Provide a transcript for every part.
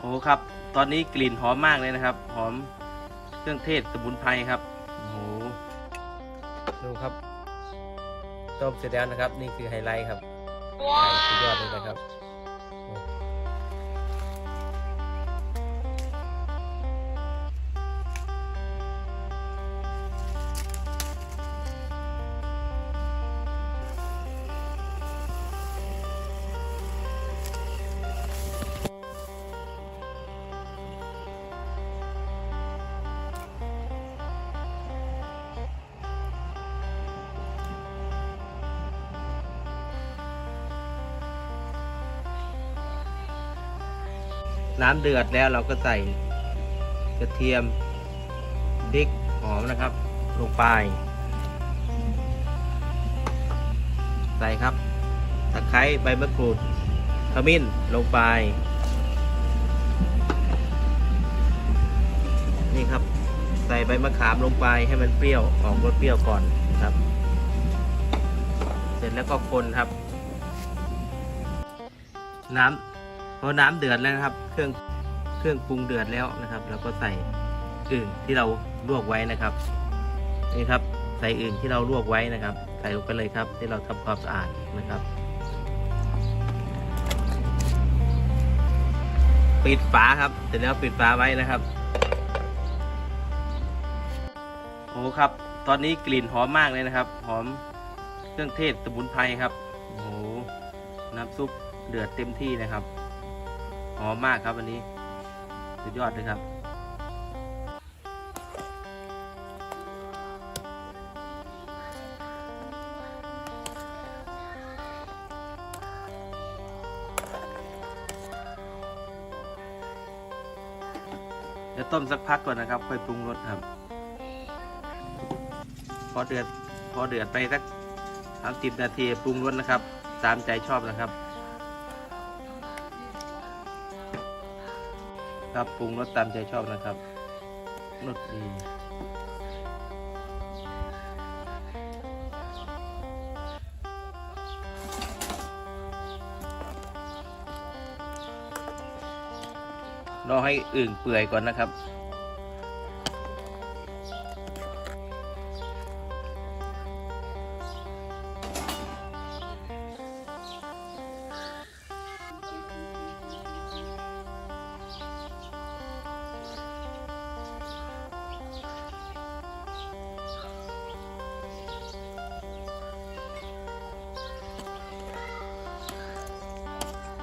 โอ้ครับ ตอนนี้กลิ่นหอมมากเลยนะครับ หอมเครื่องเทศสมุนไพรครับโอ้โหดูครับต้มเสร็จแล้วนะครับ นี่คือไฮไลท์ครับไข่สุดยอดเลยนะครับ น้ำเดือดแล้วเราก็ใส่กระเทียมพริกหอมนะครับ ลงไป ใส่ครับตะไคร้ใบมะกรูดขมิ้นลงไป นี่ครับ ใส่ใบมะขามลงไปให้มันเปรี้ยวออกรสเปรี้ยวก่อนครับ เสร็จแล้วก็คนครับ น้ำ พอน้ำเดือดแล้วนะครับ เครื่องเครื่องปรุงเดือดแล้วนะครับเราก็ใส่อึ่งที่เราลวกไว้นะครับนี่ครับใส่อึ่งที่เราลวกไว้นะครับ ใส่ลงไปเลยครับ ที่เราทำความสะอาดนะครับปิดฝาครับ เสร็จแล้วปิดฝาไว้นะครับ โอ้ครับ ตอนนี้กลิ่นหอมมากเลยนะครับ หอมเครื่องเทศสมุนไพรครับ โอ้โหน้ำซุปเดือดเต็มที่นะครับ หอมมากครับวันนี้ สุดยอดเลยครับ เดี๋ยวต้มสักพักก่อนนะครับ ค่อยปรุงรสครับ พอเดือด พอเดือดไปสักสามสิบนาทีปรุงรสนะครับ ตามใจชอบนะครับ ครับปรุงรสตามใจชอบนะครับรสดีรอให้อึ่งเปื่อยก่อนนะครับ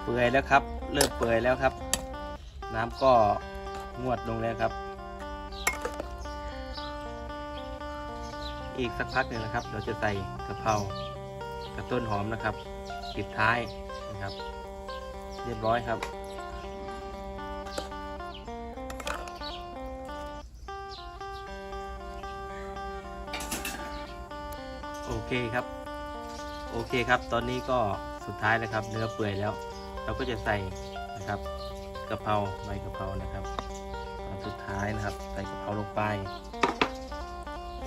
ปื่อยแล้วครับ เริ่มเปื่อยแล้วครับ น้ำก็งวดลงแล้วครับ อีกสักพักหนึ่งนะครับ เราจะใส่กะเพรากับต้นหอมนะครับปิดท้ายนะครับ เรียบร้อยครับโอเคครับ โอเคครับ ตอนนี้ก็สุดท้ายนะครับ เนื้อเปื่อยแล้ว เราก็จะใส่นะครับกะเพราใบกะเพรานะครับตอนสุดท้ายนะครับ ใส่กะเพราลงไป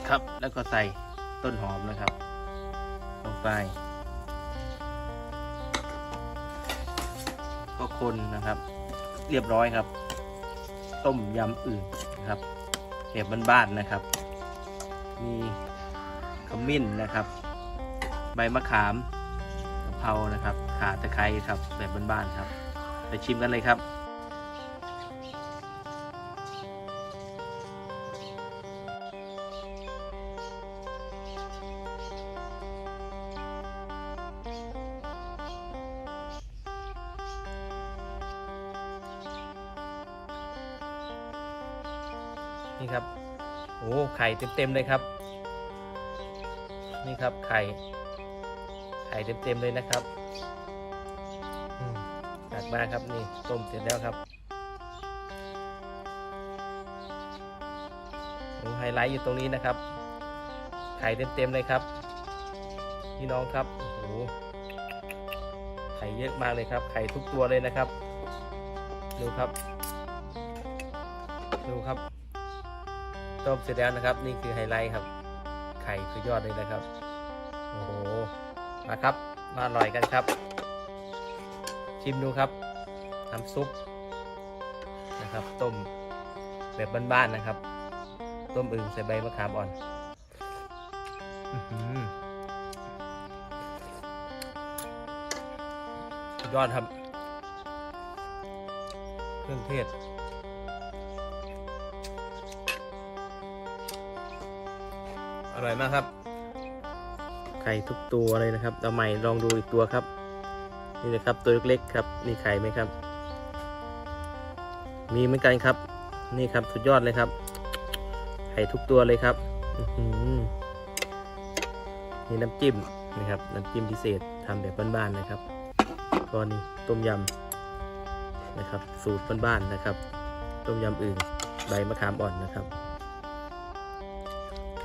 ครับแล้วก็ใส่ต้นหอมนะครับ ลงไป ก็คนนะครับ เรียบร้อยครับ ต้มยำอื่นนะครับแบบบ้านๆนะครับ มีขมิ้นนะครับ ใบมะขามกะเพรานะครับ ข่าตะไคร้ครับแบบบ้านๆครับ ไปชิมกันเลยครับนี่ครับ โอ้ ไข่เต็มๆเลยครับ นี่ครับ ไข่ ไข่เต็มๆเลยนะครับ ตักมาครับนี่ต้มเสร็จแล้วครับโอ้ไฮไลท์อยู่ตรงนี้นะครับไข่เต็มๆเลยครับพี่น้องครับโอ้โหไข่เยอะมากเลยครับไข่ทุกตัวเลยนะครับดูครับ ดูครับ ต้มเสร็จแล้วนะครับ นี่คือไฮไลท์ครับ ไข่สุดยอดเลยนะครับ โอ้โหมาครับ มาอร่อยกันครับ ชิมดูครับ น้ำซุปนะครับ ต้มแบบบ้านๆนะครับ ต้มอึ่งใส่ใบมะขามอ่อนยอดครับ เครื่องเทศอร่อยมากครับไข่ทุกตัวเลยนะครับเอาใหม่ลองดูอีกตัวครับ นี่นะครับตัวเล็กๆครับมีไข่ไหมครับ มีเหมือนกันครับ นี่ครับสุดยอดเลยครับ ไข่ทุกตัวเลยครับนี่น้ำจิ้มนะครับน้ำจิ้มพิเศษทำแบบบ้านๆนะครับก็นี่ต้มยำนะครับ สูตรบ้านๆนะครับ ต้มยำอื่นใบมะขามอ่อนนะครับ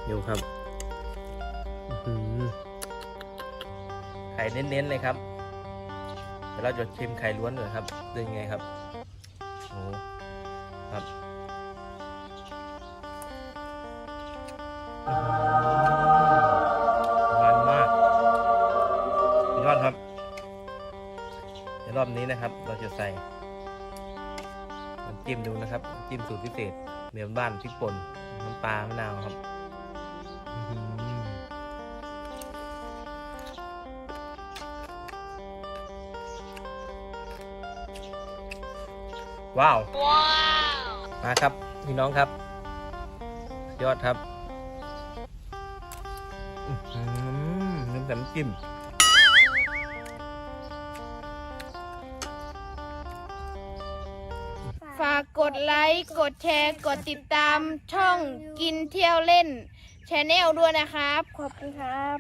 ดูครับไข่เน้นๆเลยครับ ดี๋ยวเราจะชิมไข่ล้วนก่อนครับเป็นยังไงครับโอ้ครับหวานมากยอดครับในรอบนี้นะครับ เราจะใส่น้ำจิ้มดูนะครับจิ้มสูตรพิเศษเนื้อบ้านพริกป่นน้ำปลามะนาวครับ ว้าวมาครับพี่น้องครับ ยอดครับอื้อหือน้ำน้ำจิ้มฝากกดไลค์ กดแชร์ กดติดตามช่องกินเที่ยวเล่นชแนลด้วยนะครับ ขอบคุณครับ